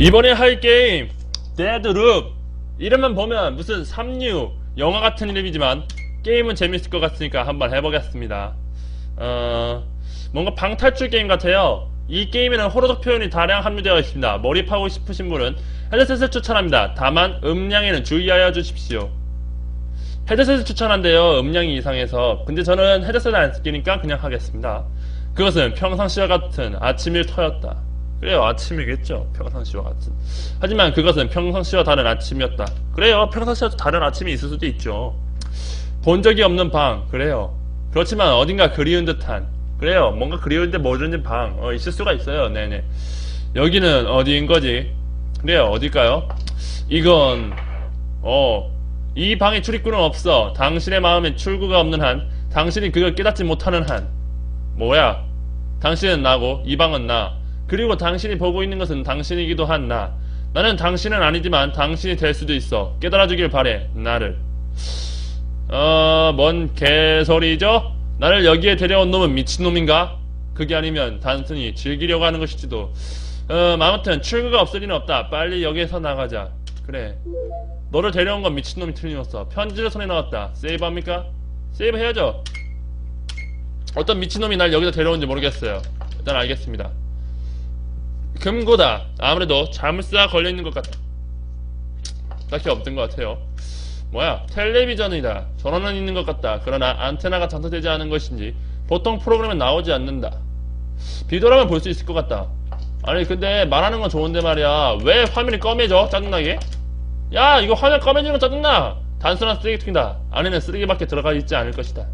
이번에 할 게임 데드룹. 이름만 보면 무슨 삼류 영화 같은 이름이지만 게임은 재밌을 것 같으니까 한번 해보겠습니다. 어... 뭔가 방탈출 게임 같아요. 이 게임에는 호러적 표현이 다량 함유되어 있습니다. 몰입하고 싶으신 분은 헤드셋을 추천합니다. 다만 음량에는 주의하여 주십시오. 헤드셋을 추천한대요 음량이 이상해서. 근데 저는 헤드셋을 안 쓰니까 그냥 하겠습니다. 그것은 평상시와 같은 아침 일 터였다 그래요 아침이겠죠. 평상시와 같은. 하지만 그것은 평상시와 다른 아침이었다. 그래요 평상시와 다른 아침이 있을 수도 있죠. 본 적이 없는 방 그래요. 그렇지만 어딘가 그리운 듯한 그래요. 뭔가 그리운데 모르는 방 어, 있을 수가 있어요. 네네. 여기는 어디인 거지? 그래요 어딜까요? 이건 어이 방에 출입구는 없어. 당신의 마음엔 출구가 없는 한 당신이 그걸 깨닫지 못하는 한. 뭐야? 당신은 나고 이 방은 나 그리고 당신이 보고 있는 것은 당신이기도 한 나. 나는 당신은 아니지만 당신이 될 수도 있어. 깨달아주길 바래. 나를. 어, 뭔 개소리죠? 나를 여기에 데려온 놈은 미친놈인가? 그게 아니면 단순히 즐기려고 하는 것일지도. 어, 아무튼 출구가 없을 리는 없다. 빨리 여기에서 나가자. 그래. 너를 데려온 건 미친놈이 틀림없어. 편지를 손에 넣었다. 세이브 합니까? 세이브 해야죠. 어떤 미친놈이 날 여기서 데려온지 모르겠어요. 일단 알겠습니다. 금고다. 아무래도 자물쇠가 걸려있는 것 같다. 딱히 없던 것 같아요. 뭐야? 텔레비전이다. 전원은 있는 것 같다. 그러나 안테나가 장착되지 않은 것인지 보통 프로그램은 나오지 않는다. 비디오라면 볼 수 있을 것 같다. 아니 근데 말하는 건 좋은데 말이야. 왜 화면이 검해져? 짜증나게? 야 이거 화면 검해지는 거 짜증나. 단순한 쓰레기통이다. 안에는 쓰레기밖에 들어가 있지 않을 것이다.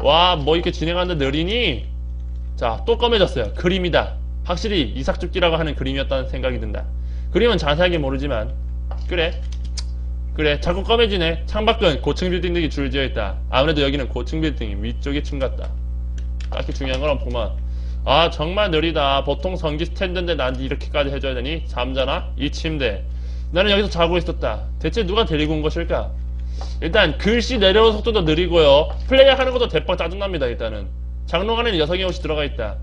와 뭐 이렇게 진행하는데 느리니? 자또 검해졌어요. 그림이다. 확실히 이삭죽기라고 하는 그림이었다는 생각이 든다. 그림은 자세하게 모르지만 그래 그래 자꾸 검해지네. 창밖은 고층 빌딩들이 줄지어 있다. 아무래도 여기는 고층 빌딩이 위쪽의 층 같다. 딱히 중요한 건 없구만. 아 정말 느리다. 보통 전기 스탠드인데 난 이렇게까지 해줘야 되니? 잠자나? 이 침대. 나는 여기서 자고 있었다. 대체 누가 데리고 온 것일까? 일단 글씨 내려오는 속도도 느리고요. 플레이하는 것도 대빵 짜증납니다. 일단은 장롱 안에는 여성의 옷이 들어가 있다.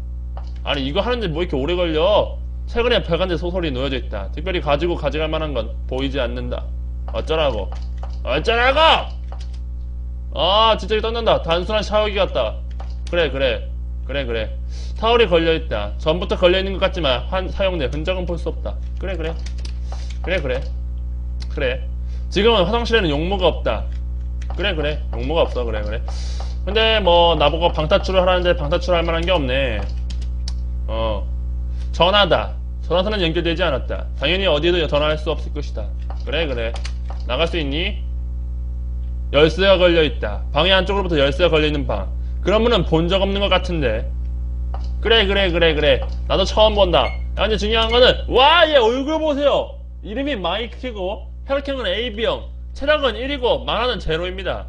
아니 이거 하는데 뭐 이렇게 오래 걸려? 최근에 별간데 소설이 놓여져 있다. 특별히 가지고 가져갈 만한 건 보이지 않는다. 어쩌라고? 어쩌라고? 아 진짜 이거 떴는다. 단순한 샤워기 같다. 그래 그래 그래 그래. 타월이 걸려있다. 전부터 걸려있는 것 같지만 한, 사용된 흔적은 볼 수 없다. 그래 그래 그래 그래 그래. 지금은 화장실에는 용모가 없다. 그래 그래 용모가 없어 그래 그래. 근데 뭐 나보고 방탈출을 하라는데 방탈출할 만한 게 없네. 어 전화다. 전화선은 연결되지 않았다. 당연히 어디에도 전화할 수 없을 것이다. 그래 그래. 나갈 수 있니? 열쇠가 걸려있다. 방의 한쪽으로부터 열쇠가 걸려있는 방. 그런 분은 본 적 없는 것 같은데. 그래 그래 그래 그래. 나도 처음 본다. 야, 근데 중요한 거는 와 얘 얼굴 보세요. 이름이 마이크고 혈액형은 AB형 체력은 1이고 만화는 제로입니다.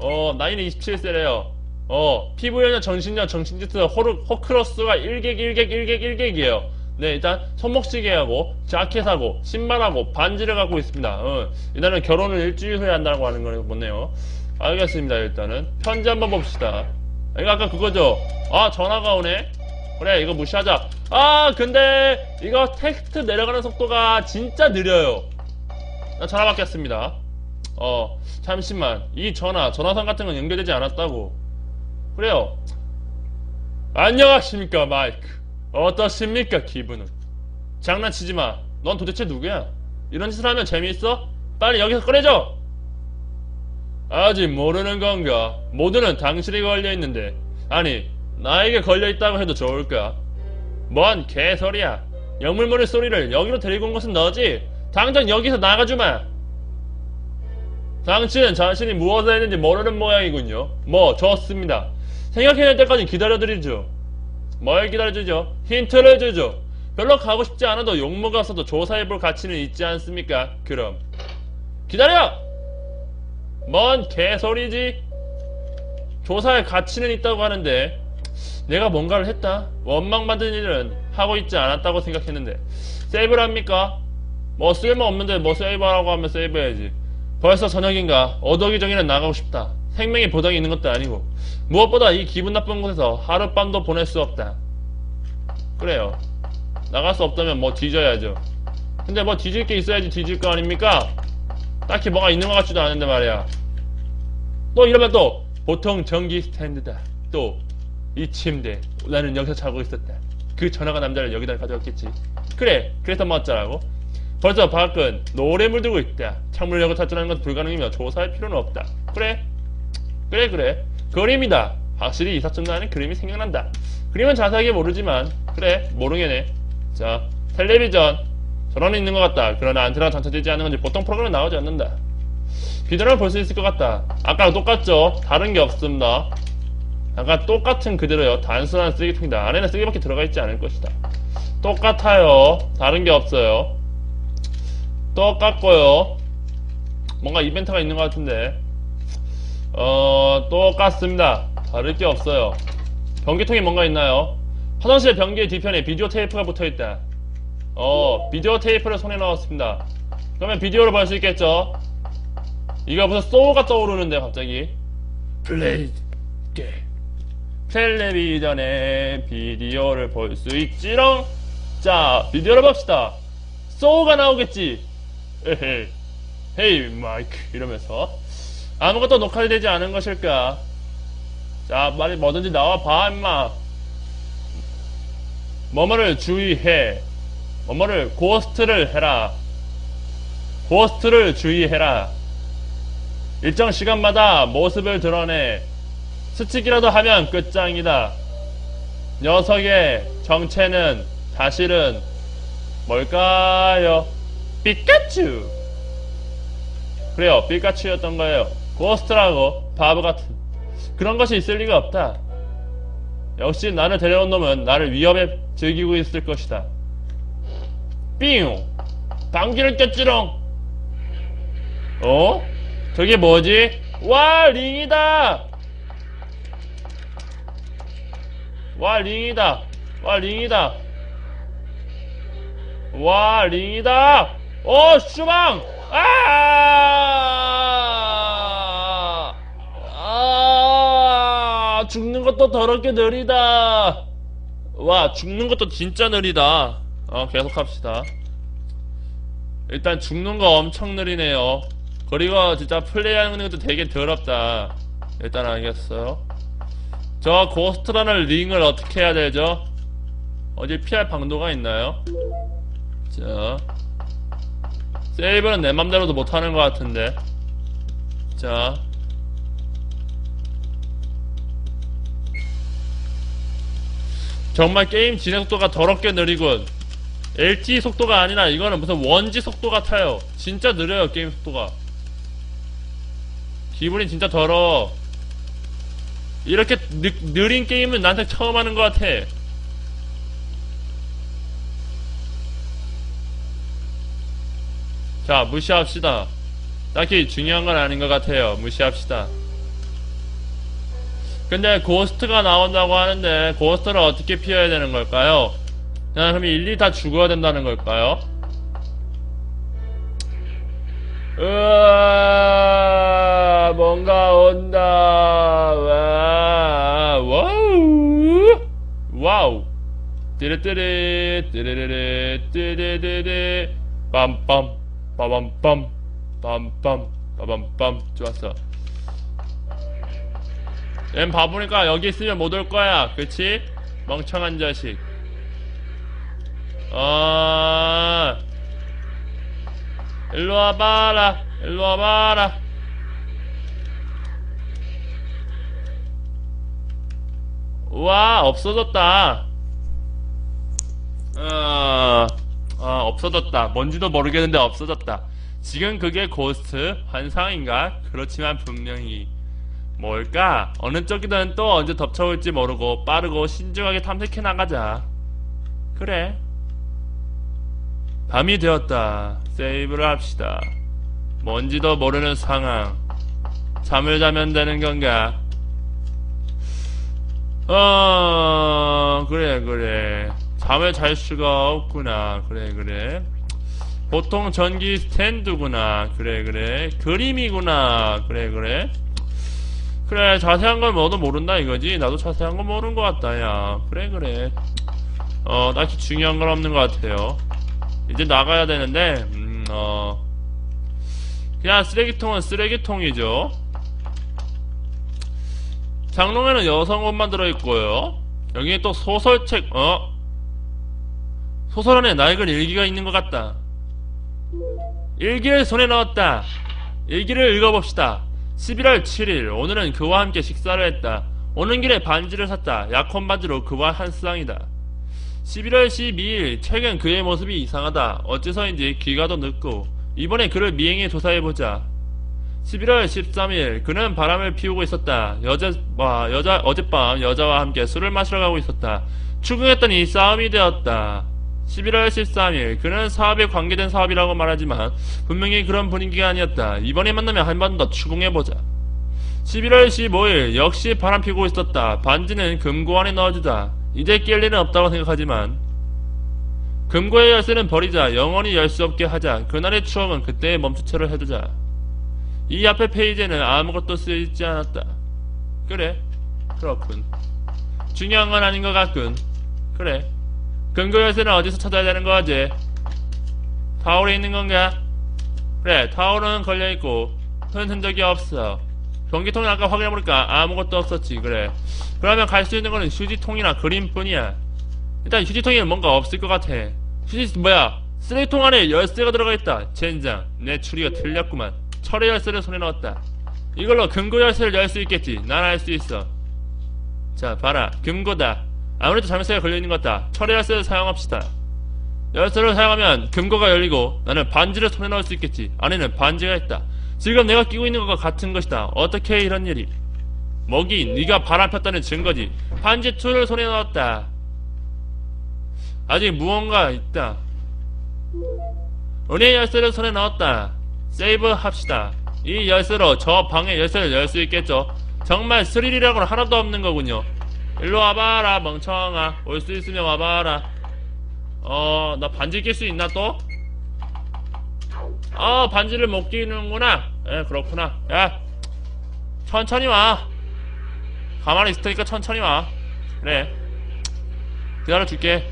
어 나이는 27세래요 어, 피부연료, 정신력, 정신지트, 호크로스가 1객, 1객, 1객, 1객이에요. 네, 일단 손목시계하고 자켓하고 신발하고 반지를 갖고 있습니다. 어, 일단은 결혼을 일주일 후에 한다고 하는 걸 보네요. 알겠습니다, 일단은. 편지 한번 봅시다. 이거 아까 그거죠? 아, 전화가 오네? 그래, 이거 무시하자. 아, 근데 이거 텍스트 내려가는 속도가 진짜 느려요. 나 전화 받겠습니다. 어, 잠시만. 이 전화, 전화선 같은 건 연결되지 않았다고. 그래요. 안녕하십니까 마이크. 어떠십니까 기분은? 장난치지 마. 넌 도대체 누구야? 이런 짓을 하면 재미있어? 빨리 여기서 꺼내줘. 아직 모르는 건가? 모두는 당신이 걸려있는데 아니 나에게 걸려있다고 해도 좋을까? 뭔 개소리야 영물머리 소리를 여기로 데리고 온 것은 너지? 당장 여기서 나가주마 당신은 자신이 무엇을 했는지 모르는 모양이군요 뭐 좋습니다 생각해낼 때까지 기다려드리죠. 뭘 기다려주죠? 힌트를 주죠. 별로 가고 싶지 않아도 용모가 없어도 조사해볼 가치는 있지 않습니까? 그럼 기다려! 뭔 개소리지? 조사할 가치는 있다고 하는데 내가 뭔가를 했다? 원망 받은 일은 하고 있지 않았다고 생각했는데 세이브를 합니까? 뭐 쓸모없는데 뭐 세이브하라고 하면 세이브해야지 벌써 저녁인가 어덕이 정이는 나가고 싶다 생명의 보장이 있는 것도 아니고 무엇보다 이 기분 나쁜 곳에서 하룻밤도 보낼 수 없다. 그래요. 나갈 수 없다면 뭐 뒤져야죠. 근데 뭐 뒤질 게 있어야지 뒤질 거 아닙니까? 딱히 뭐가 있는 것 같지도 않은데 말이야. 또 이러면 또 보통 전기 스탠드다. 또 이 침대 나는 여기서 자고 있었다. 그 전화가 남자를 여기다 가져갔겠지. 그래 그래서 뭐 어쩌라고? 벌써 밖은 노래 물 들고 있다. 창문을 열고 탈출하는 건 불가능이며 조사할 필요는 없다. 그래 그래 그래 그림이다. 확실히 이사점 나는 그림이 생각난다. 그림은 자세하게 모르지만 그래 모르겠네. 자 텔레비전 전원이 있는 것 같다. 그러나 안테나가 장착되지 않은 건지 보통 프로그램은 나오지 않는다. 비디오를 볼 수 있을 것 같다. 아까랑 똑같죠? 다른 게 없습니다. 아까 똑같은 그대로요. 단순한 쓰레기통이다. 안에는 쓰레기밖에 들어가 있지 않을 것이다. 똑같아요. 다른 게 없어요. 똑같고요. 뭔가 이벤트가 있는 것 같은데. 어, 똑같습니다. 다를 게 없어요. 변기통에 뭔가 있나요? 화장실 변기 뒤편에 비디오 테이프가 붙어 있다. 어, 비디오 테이프를 손에 넣었습니다. 그러면 비디오를 볼 수 있겠죠? 이거 무슨 소우가 떠오르는데 갑자기 플레이 게임 텔레비전에 비디오를 볼 수 있지롱 자 비디오를 봅시다 소우가 나오겠지 에헤이 헤이 마이크 이러면서 아무것도 녹화되지 않은 것일까 자 말이 뭐든지 나와봐 임마 뭐뭐를 주의해 뭐뭐를 고스트를 해라 고스트를 주의해라 일정 시간마다 모습을 드러내 스치기라도 하면 끝장이다. 녀석의 정체는 사실은 뭘까요? 피카츄! 그래요, 피카츄였던 거예요. 고스트라고, 바보 같은. 그런 것이 있을 리가 없다. 역시 나를 데려온 놈은 나를 위협에 즐기고 있을 것이다. 삥! 방귀를 꼈지롱! 어? 저게 뭐지? 와, 링이다! 와, 링이다! 와, 링이다! 와, 링이다! 어, 슈방! 아! 죽는 것도 더럽게 느리다! 와, 죽는 것도 진짜 느리다. 어, 계속 합시다. 일단 죽는 거 엄청 느리네요. 그리고 진짜 플레이하는 것도 되게 더럽다. 일단 알겠어요. 저 고스트라는 링을 어떻게 해야 되죠? 어디 피할 방도가 있나요? 자 세이브는 내 맘대로도 못하는 것 같은데 자 정말 게임 진행 속도가 더럽게 느리군 LTE 속도가 아니라 이거는 무슨 원지 속도 같아요 진짜 느려요 게임 속도가 기분이 진짜 더러워 이렇게 느, 느린 게임은 나한테 처음 하는 것 같아. 자, 무시합시다. 딱히 중요한 건 아닌 것 같아요. 무시합시다. 근데 고스트가 나온다고 하는데 고스트를 어떻게 피해야 되는 걸까요? 그럼 일일이 다 죽어야 된다는 걸까요? 으아 뭔가 온다. 와 와우. 와우. 띠르띠르 띠르르르 띠르르르. 빰빰 빠밤빰 빰빰 빠밤빰. 좋았어 얜 바보니까 여기 있으면 못 올 거야. 그치? 멍청한 자식. 아 일로 와봐라. 일로 와봐라. 와 없어졌다. 아, 아 없어졌다. 뭔지도 모르겠는데 없어졌다. 지금 그게 고스트 환상인가? 그렇지만 분명히 뭘까 어느 쪽이든 또 언제 덮쳐올지 모르고 빠르고 신중하게 탐색해 나가자 그래 밤이 되었다. 세이브를 합시다. 뭔지도 모르는 상황. 잠을 자면 되는 건가? 어, 그래, 그래. 잠을 잘 수가 없구나. 그래, 그래. 보통 전기 스탠드구나. 그래, 그래. 그림이구나. 그래, 그래. 그래, 자세한 걸 뭐도 모른다 이거지. 나도 자세한 건 모르는 것 같다, 야. 그래, 그래. 어 딱히 중요한 건 없는 것 같아요. 이제 나가야 되는데 음, 어. 그냥 쓰레기통은 쓰레기통이죠. 장롱에는 여성 옷만 들어있고요. 여기에 또 소설책 어? 소설 안에 낡은 일기가 있는 것 같다. 일기를 손에 넣었다. 일기를 읽어봅시다 11월 7일 오늘은 그와 함께 식사를 했다. 오는 길에 반지를 샀다. 약혼 반지로 그와 한 쌍이다. 11월 12일 최근 그의 모습이 이상하다. 어째서인지 귀가 더 늦고 이번에 그를 미행해 조사해보자. 11월 13일 그는 바람을 피우고 있었다. 여자, 와, 여자 어젯밤 여자와 함께 술을 마시러 가고 있었다. 출근했더니 싸움이 되었다 11월 13일 그는 사업에 관계된 사업이라고 말하지만 분명히 그런 분위기가 아니었다. 이번에 만나면 한 번 더 추궁해보자. 11월 15일 역시 바람 피고 있었다. 반지는 금고 안에 넣어주자 이제 낄 일은 없다고 생각하지만 금고의 열쇠는 버리자. 영원히 열 수 없게 하자. 그날의 추억은 그때에 멈추채로 해두자. 이 앞에 페이지에는 아무것도 쓰여있지 않았다. 그래 그렇군. 중요한 건 아닌 것 같군. 그래 금고 열쇠는 어디서 찾아야 되는 거지? 타올에 있는 건가? 그래 타올은 걸려있고 흔 흔적이 없어. 변기통은 아까 확인해보니까 아무것도 없었지 그래. 그러면 갈 수 있는 거는 휴지통이나 그림뿐이야. 일단 휴지통에는 뭔가 없을 것 같아. 휴지 뭐야? 쓰레기통 안에 열쇠가 들어가 있다. 젠장 내 추리가 틀렸구만. 철의 열쇠를 손에 넣었다. 이걸로 금고 열쇠를 열 수 있겠지. 난 알 수 있어. 자 봐라. 금고다 아무래도 자물쇠가 걸려있는 것 같다. 철의 열쇠를 사용합시다. 열쇠를 사용하면 금고가 열리고 나는 반지를 손에 넣을 수 있겠지. 안에는 반지가 있다. 지금 내가 끼고 있는 것과 같은 것이다. 어떻게 이런 일이? 먹이 네가 바람 폈다는 증거지. 반지 툴을 손에 넣었다. 아직 무언가 있다. 은혜 열쇠를 손에 넣었다. 세이브 합시다. 이 열쇠로 저 방의 열쇠를 열 수 있겠죠? 정말 스릴이라고는 하나도 없는 거군요 일로 와봐라 멍청아. 올 수 있으면 와봐라. 어 나 반지 낄 수 있나 또? 아 반지를 못 끼는구나. 예 그렇구나. 야 천천히 와. 가만히 있을 테니까 천천히 와. 그래. 기다려줄게.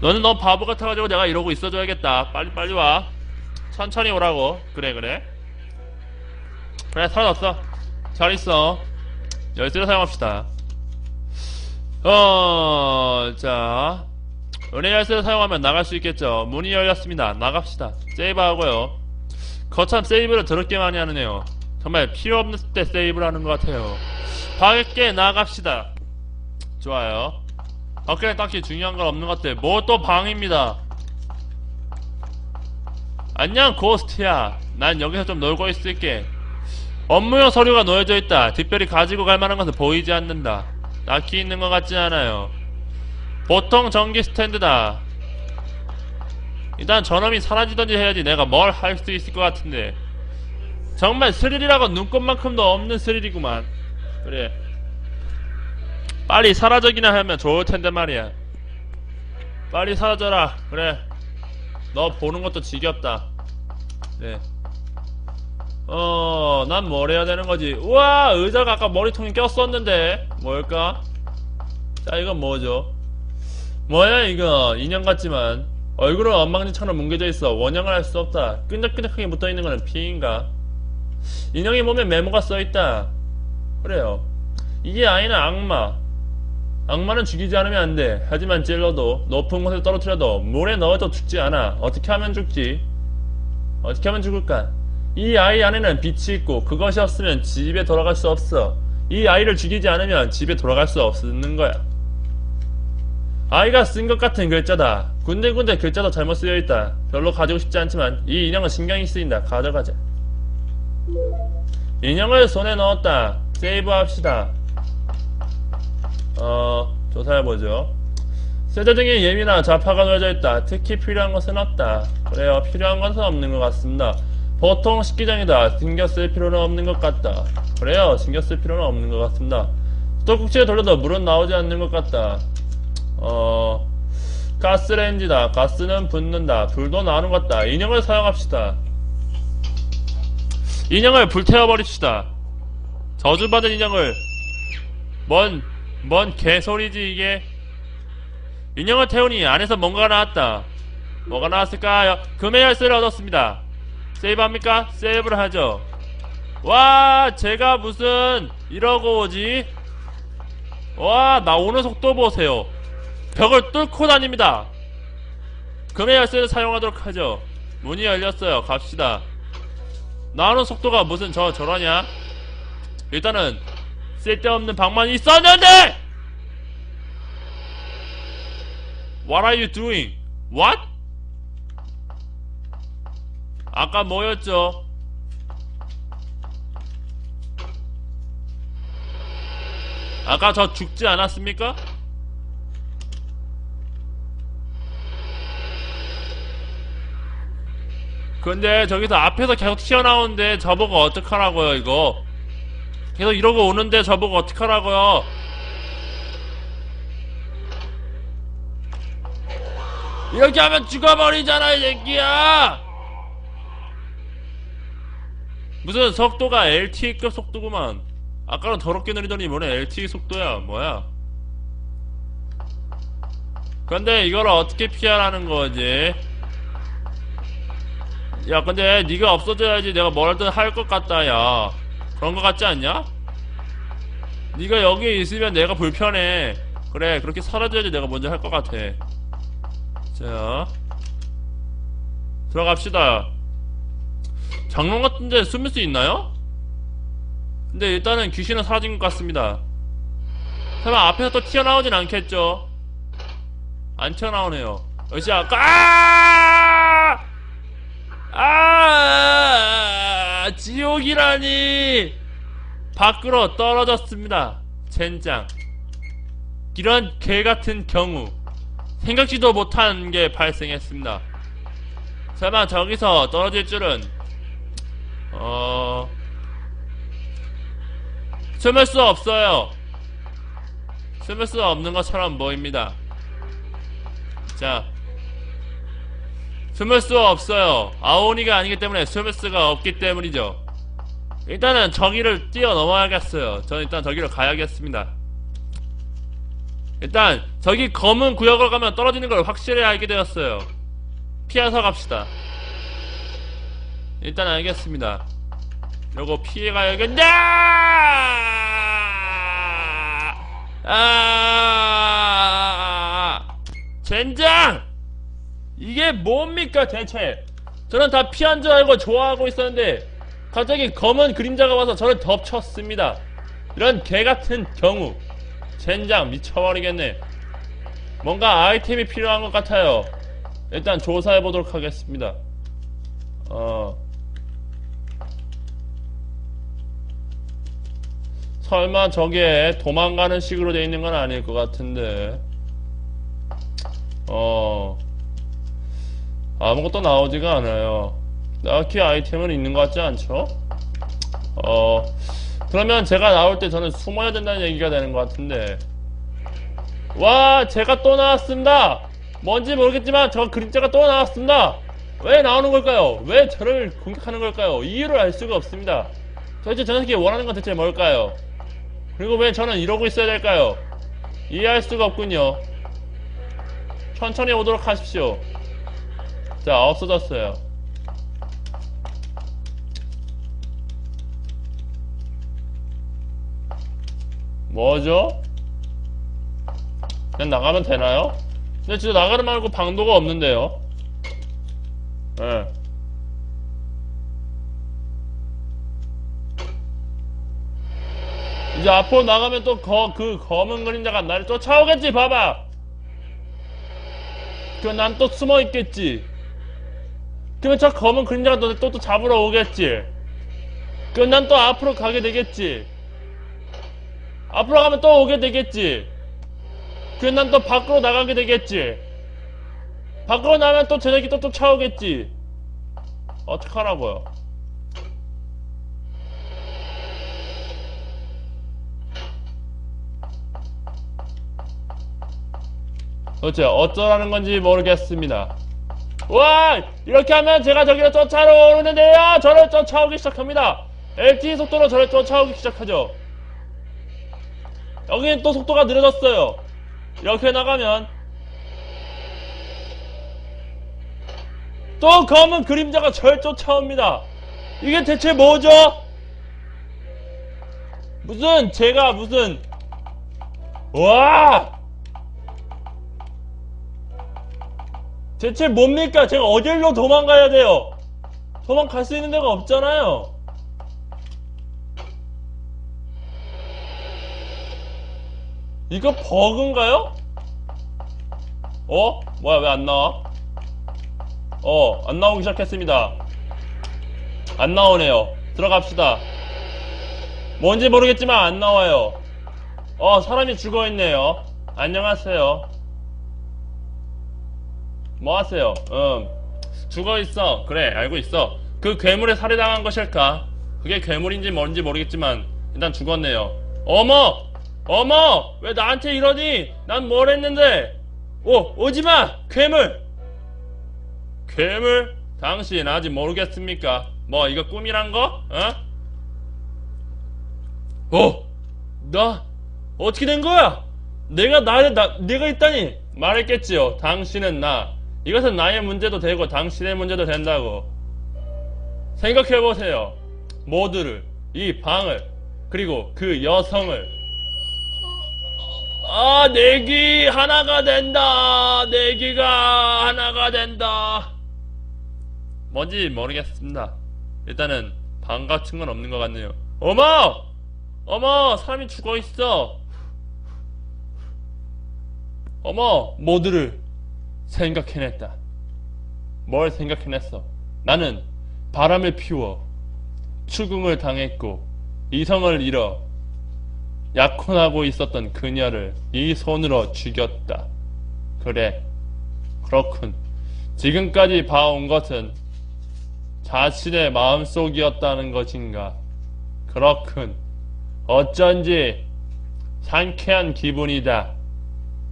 너는 너무 바보 같아가지고 내가 이러고 있어줘야겠다. 빨리 빨리 와. 천천히 오라고. 그래 그래. 그래 사라졌어. 잘 있어. 열쇠를 사용합시다 어, 자. 은혜 열쇠를 사용하면 나갈 수 있겠죠. 문이 열렸습니다. 나갑시다. 세이브 하고요. 거참 세이브를 더럽게 많이 하네요. 정말 필요 없는 때 세이브를 하는 것 같아요. 밖에 나갑시다. 좋아요. 밖에는 딱히 중요한 건 없는 것 같아. 뭐 또 방입니다. 안녕, 고스트야. 난 여기서 좀 놀고 있을게. 업무용 서류가 놓여져 있다. 특별히 가지고 갈 만한 것은 보이지 않는다. 딱히 있는 것 같지 않아요. 보통 전기 스탠드다. 일단 저놈이 사라지던지 해야지 내가 뭘 할 수 있을 것 같은데. 정말 스릴이라고 눈꽃만큼도 없는 스릴이구만. 그래. 빨리 사라져기나 하면 좋을 텐데 말이야. 빨리 사라져라. 그래. 너 보는 것도 지겹다. 그래. 어, 난 뭘 해야 되는 거지? 우와, 의자가 아까 머리통에 꼈었는데. 뭘까? 자, 이건 뭐죠? 뭐야, 이거. 인형 같지만. 얼굴은 엉망진처럼 뭉개져 있어. 원형을 할 수 없다. 끈적끈적하게 묻어 있는 거는 피인가? 인형의 몸에 메모가 써 있다. 그래요. 이게 아이는 악마. 악마는 죽이지 않으면 안 돼. 하지만 찔러도 높은 곳에 떨어뜨려도 물에 넣어도 죽지 않아. 어떻게 하면 죽지? 어떻게 하면 죽을까? 이 아이 안에는 빛이 있고 그것이 없으면 집에 돌아갈 수 없어. 이 아이를 죽이지 않으면 집에 돌아갈 수 없는 거야. 아이가 쓴 것 같은 글자다. 군데군데 글자도 잘못 쓰여 있다. 별로 가지고 싶지 않지만 이 인형은 신경이 쓰인다. 가져가자. 인형을 손에 넣었다. 세이브 합시다. 어, 조사해보죠. 세대 등에 예민한 좌파가 놓여져 있다. 특히 필요한 것은 없다. 그래요. 필요한 것은 없는 것 같습니다. 보통 식기장이다. 신경 쓸 필요는 없는 것 같다. 그래요. 신경 쓸 필요는 없는 것 같습니다. 떡국지에 돌려도 물은 나오지 않는 것 같다. 어, 가스레인지다. 가스는 붙는다. 불도 나오는 것 같다. 인형을 사용합시다. 인형을 불태워버립시다. 저주받은 인형을 뭔, 뭔 개소리지 이게 인형을 태우니 안에서 뭔가가 나왔다. 뭐가 나왔을까요? 금의 열쇠를 얻었습니다. 세이브합니까? 세이브를 하죠. 와, 제가 무슨 이러고 오지? 와, 나오는 속도 보세요. 벽을 뚫고 다닙니다. 금의 열쇠를 사용하도록 하죠. 문이 열렸어요. 갑시다. 나오는 속도가 무슨 저 저러냐? 일단은 쓸데없는 방만이 있었는데! What are you doing? What? 아까 뭐였죠? 아까 저 죽지 않았습니까? 근데 저기서 앞에서 계속 튀어나오는데 저보고 어떡하라고요 이거 계속 이러고 오는데 저보고 어떡하라고요 이렇게 하면 죽어버리잖아 이 새끼야 무슨 속도가 LTE급 속도구만. 아까는 더럽게 느리더니 뭐네 LTE 속도야. 뭐야? 근데 이걸 어떻게 피하라는 거지? 야 근데 네가 없어져야지 내가 뭐라든 할 것 같다 야. 그런 것 같지 않냐? 네가 여기에 있으면 내가 불편해. 그래 그렇게 사라져야지 내가 먼저 할 것 같아. 자 들어갑시다 장롱 같은데 숨을 수 있나요? 근데 일단은 귀신은 사라진 것 같습니다. 설마 앞에서 또 튀어나오진 않겠죠? 안 튀어나오네요. 역시 아까 아! 지옥이라니! 밖으로 떨어졌습니다. 젠장. 이런 개같은 경우 생각지도 못한 게 발생했습니다. 설마 저기서 떨어질 줄은 어... 숨을 수 없어요 숨을 수 없는 것처럼 보입니다 자 숨을 수 없어요. 아오니가 아니기 때문에 숨을 수가 없기 때문이죠. 일단은 저기를 뛰어넘어야겠어요. 저는 일단 저기로 가야겠습니다. 일단 저기 검은 구역을 가면 떨어지는 걸 확실히 알게 되었어요. 피해서 갑시다. 일단 알겠습니다. 요거 피해가야겠냐! 아! 젠장! 이게 뭡니까 대체 저는 다 피한 줄 알고 좋아하고 있었는데 갑자기 검은 그림자가 와서 저를 덮쳤습니다 이런 개같은 경우 젠장 미쳐버리겠네 뭔가 아이템이 필요한 것 같아요 일단 조사해보도록 하겠습니다 어 설마 저게 도망가는 식으로 돼 있는 건 아닐 것 같은데 어 아무것도 나오지가 않아요. 딱히 아이템은 있는 것 같지 않죠? 어, 그러면 제가 나올 때 저는 숨어야 된다는 얘기가 되는 것 같은데. 와, 제가 또 나왔습니다! 뭔지 모르겠지만 저 그림자가 또 나왔습니다! 왜 나오는 걸까요? 왜 저를 공격하는 걸까요? 이유를 알 수가 없습니다. 도대체 저 녀석이 원하는 건 대체 뭘까요? 그리고 왜 저는 이러고 있어야 될까요? 이해할 수가 없군요. 천천히 오도록 하십시오. 자, 없어졌어요. 뭐죠? 그냥 나가면 되나요? 근데 진짜 나가는 말고 방도가 없는데요? 예. 네. 이제 앞으로 나가면 또 그 검은 그림자가 나를 쫓아오겠지, 봐봐! 그럼 난 또 숨어 있겠지. 그러면 저 검은 그림자가 너네 또, 또 잡으러 오겠지. 그럼 난 또 앞으로 가게 되겠지. 앞으로 가면 또 오게 되겠지. 그럼 난 또 밖으로 나가게 되겠지. 밖으로 나면 또 저녁이 또 쫓아오겠지. 어떡하라고요. 도대체 어쩌라는 건지 모르겠습니다. 와! 이렇게 하면 제가 저기를 쫓아오는데요! 저를 쫓아오기 시작합니다! LTE 속도로 저를 쫓아오기 시작하죠. 여긴 또 속도가 느려졌어요. 이렇게 나가면 또 검은 그림자가 절 쫓아옵니다. 이게 대체 뭐죠? 무슨 제가 무슨 와! 대체 뭡니까? 제가 어딜로 도망가야 돼요? 도망갈 수 있는 데가 없잖아요. 이거 버그인가요? 어? 뭐야 왜 안 나와? 어, 안 나오기 시작했습니다. 안 나오네요. 들어갑시다. 뭔지 모르겠지만 안 나와요. 어, 사람이 죽어있네요. 안녕하세요. 뭐 하세요? 음, 죽어 있어. 그래, 알고 있어. 그 괴물에 살해당한 것일까? 그게 괴물인지 뭔지 모르겠지만, 일단 죽었네요. 어머! 어머! 왜 나한테 이러니? 난 뭘 했는데? 오, 오지마! 괴물! 괴물? 당신 아직 모르겠습니까? 뭐 이거 꿈이란 거? 어? 어? 나 어떻게 된 거야? 내가 나를 나 내가 있다니 말했겠지요. 당신은 나. 이것은 나의 문제도 되고 당신의 문제도 된다고. 생각해 보세요. 모두를 이 방을 그리고 그 여성을 아 내기 하나가 된다. 내기가 하나가 된다. 뭔지 모르겠습니다. 일단은 방 같은 건 없는 것 같네요. 어머! 어머! 사람이 죽어 있어. 어머! 모두를 생각해냈다. 뭘 생각해냈어? 나는 바람을 피워 추궁을 당했고 이성을 잃어 약혼하고 있었던 그녀를 이 손으로 죽였다. 그래. 그렇군. 지금까지 봐온 것은 자신의 마음속이었다는 것인가? 그렇군. 어쩐지 상쾌한 기분이다.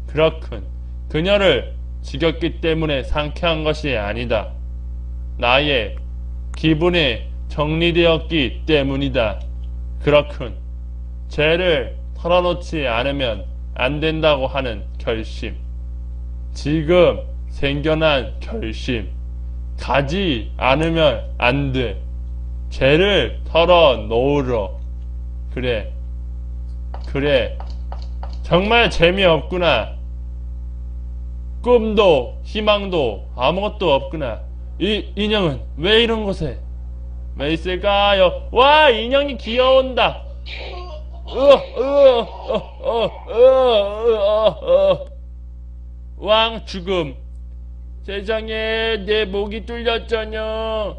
그렇군. 그녀를 죽였기 때문에 상쾌한 것이 아니다. 나의 기분이 정리되었기 때문이다. 그렇군. 죄를 털어놓지 않으면 안 된다고 하는 결심. 지금 생겨난 결심. 가지 않으면 안 돼. 죄를 털어놓으러. 그래. 그래. 정말 재미없구나. 꿈도 희망도 아무것도 없구나. 이 인형은 왜 이런 곳에 왜 있을까요? 와 인형이 귀여운다. 왕 죽음. 세상에 내 목이 뚫렸잖여.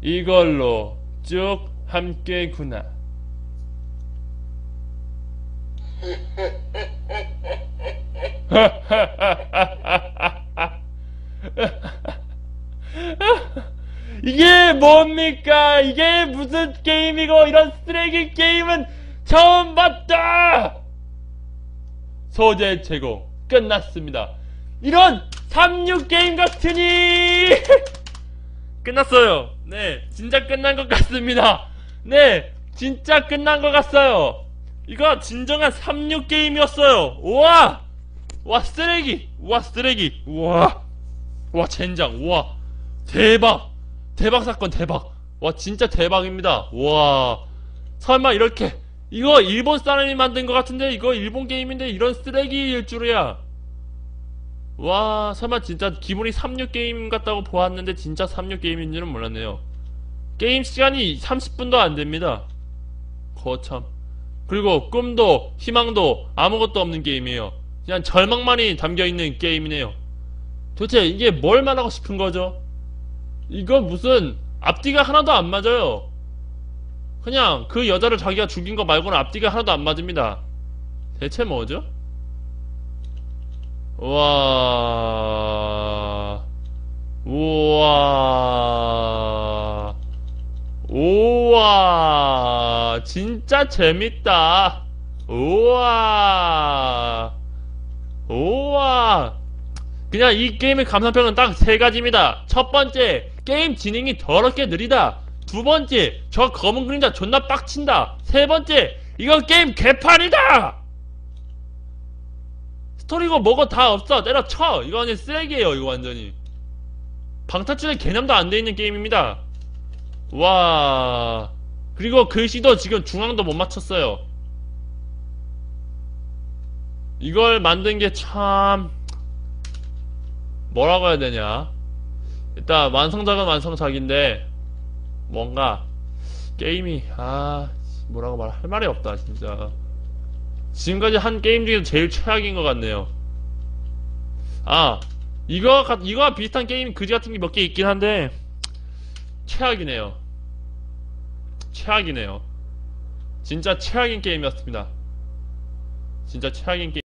이걸로 쭉 함께구나. 이게 뭡니까? 이게 무슨 게임이고 이런 쓰레기 게임은 처음 봤다! 소재 제공 끝났습니다. 이런 36 게임 같으니! 끝났어요. 네, 진짜 끝난 것 같습니다. 네, 진짜 끝난 것 같아요. 이거 진정한 36 게임이었어요. 우와! 와, 쓰레기! 와, 쓰레기! 우와! 와, 젠장! 우와! 대박! 대박 사건 대박! 와, 진짜 대박입니다. 와, 설마 이렇게 이거 일본 사람이 만든 것 같은데 이거 일본 게임인데 이런 쓰레기일 줄이야. 와 설마 진짜 기분이 36 게임 같다고 보았는데 진짜 36 게임인 줄은 몰랐네요. 게임 시간이 30분도 안 됩니다. 거참. 그리고 꿈도 희망도 아무것도 없는 게임이에요. 그냥 절망만이 담겨있는 게임이네요. 도대체 이게 뭘 말하고 싶은 거죠? 이거 무슨 앞뒤가 하나도 안 맞아요. 그냥 그 여자를 자기가 죽인 거 말고는 앞뒤가 하나도 안 맞습니다. 대체 뭐죠? 와, 우와, 우와, 진짜 재밌다. 우와, 우와. 그냥 이 게임의 감상평은 딱 세 가지입니다. 첫 번째, 게임 진행이 더럽게 느리다. 두 번째, 저 검은 그림자 존나 빡친다. 세 번째, 이건 게임 개판이다! 스토리고 뭐고 다 없어. 때려쳐! 이거 완전 쓰레기예요, 이거 완전히. 방타출의 개념도 안 돼 있는 게임입니다. 와. 그리고 글씨도 지금 중앙도 못 맞췄어요. 이걸 만든 게 참, 뭐라고 해야 되냐. 일단, 완성작은 완성작인데, 뭔가, 게임이, 아, 뭐라고 말할 말이 없다, 진짜. 지금까지 한 게임 중에서 제일 최악인 것 같네요. 아, 이거, 같- 이거와 비슷한 게임, 그지 같은 게 몇 개 있긴 한데, 최악이네요. 최악이네요. 진짜 최악인 게임이었습니다. 진짜 최악인 게임.